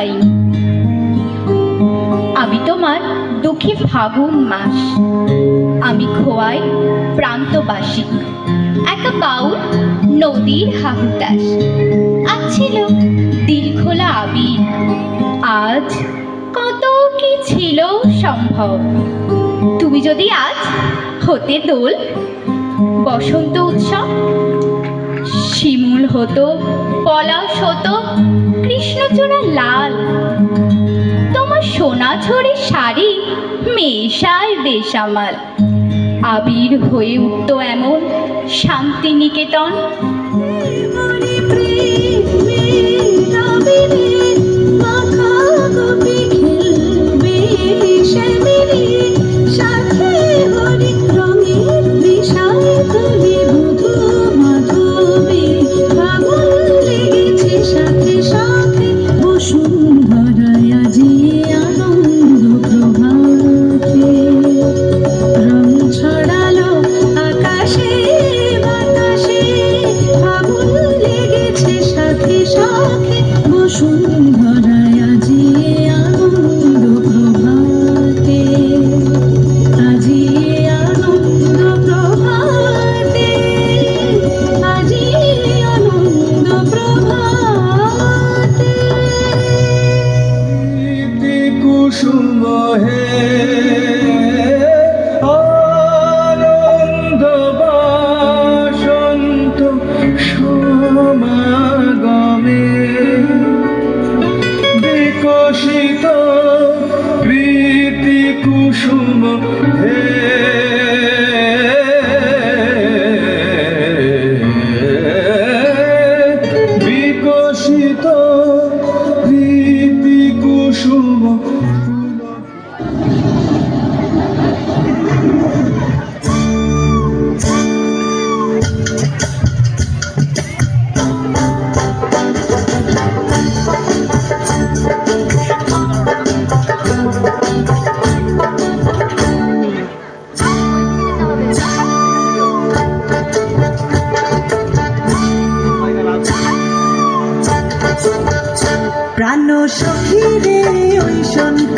পারি আমি তোমার দুঃখী ফাগুন মাস। আমি খোয়াই প্রান্তবাসী। একা বাউল নদীর হাহুতাস আজ ছিল দীর্ঘলা আবির। আজ কত কি ছিল সম্ভব? তুমি যদি আজ হতে দোল, বসন্ত উৎসব, শিমুল হতো বলা শত, কৃষ্ণচূড়া লাল। তোমার সোনা ছড়ে শাড়ি মেশায় বেশামাল আবির হয়ে উঠত এমন শান্তিনিকেতন Jason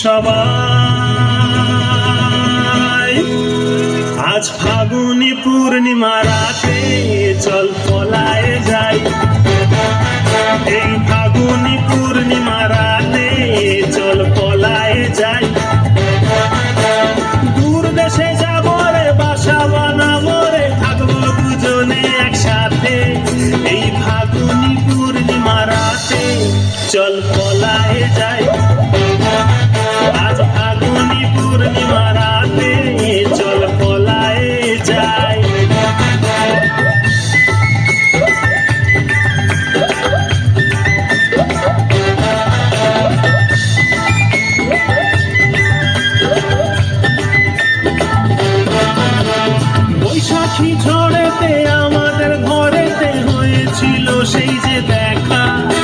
সবার যে দেখা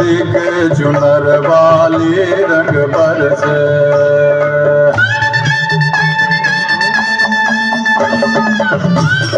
अधिक चुनर वाली रंग बरसे। Thank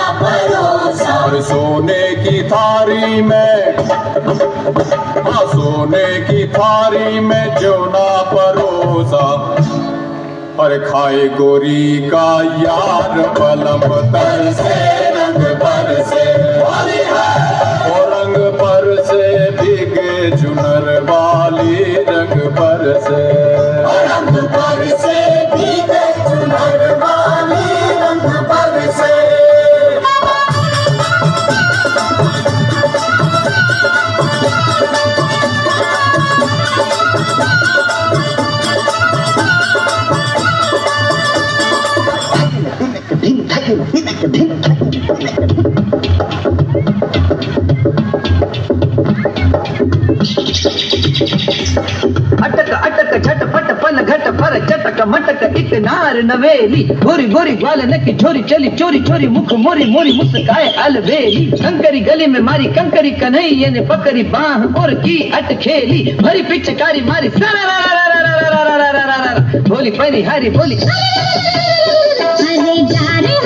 और सोने की थारी में हाँ सोने की थारी में जो ना परोसा। पर खाए गोरी का यार पलम तर से रंग पर से रंग पर से भीगे चुनर वाली रंग पर से। रंग पर से भीगे चुनर वाली मार नवेली। गोरी गोरी ग्वाल नकी छोरी चली, चोरी चोरी मुख मोरी मोरी मुस्काए अलबेली कंकरी गली में मारी कंकरी कन्हैया ने पकड़ी बाह और की अटखेली भरी पिचकारी मारी भोली परी हरी बोली जा रे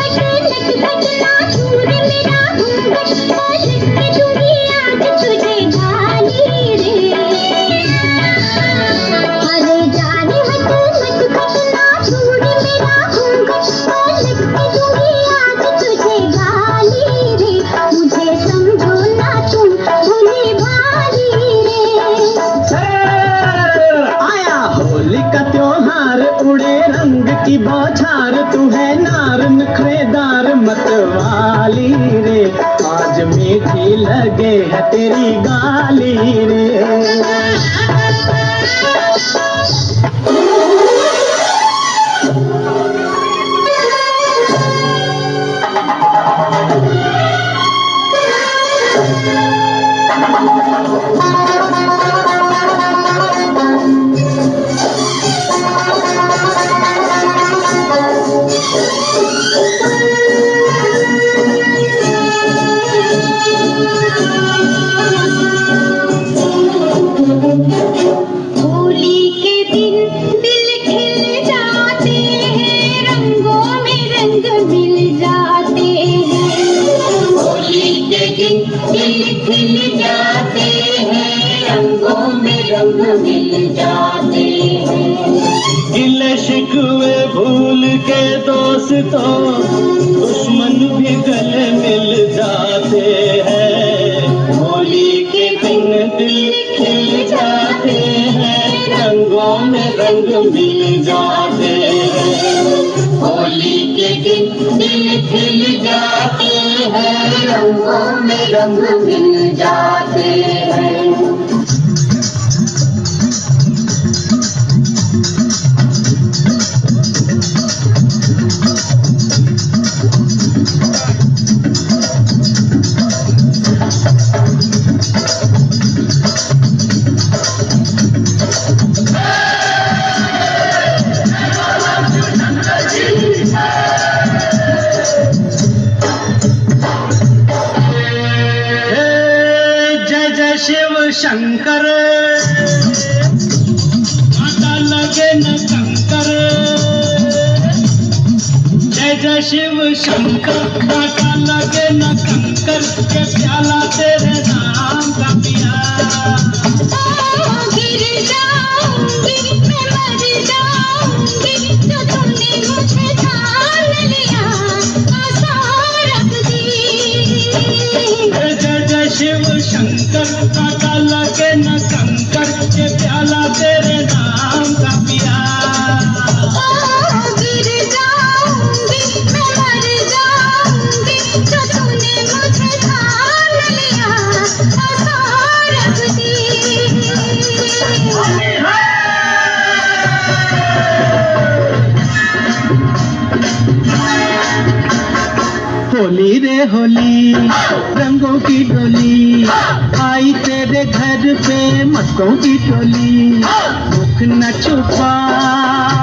मीठी लगे है तेरी गाली रे। होली रंगों मिल जाते हैं गिले शिकवे भूल के दोस्तों, दुश्मन भी गले मिल जाते हैं। होली के दिन दिल खिल जाते हैं, रंगों में रंग मिल जाते हैं। होली के दिन दिल खिल जाते हैं, रंगों में रंग मिल जाते हे। शिव शंकर। माता लगे न कंकर। जय जय शिव शंकर। माता लगे न कंकर। के प्याला तेरे नाम का पिया। गिर जाऊँगी मैं होली रंगों की डोली आई तेरे घर पे मस्कों की टोली मुख न छुपा।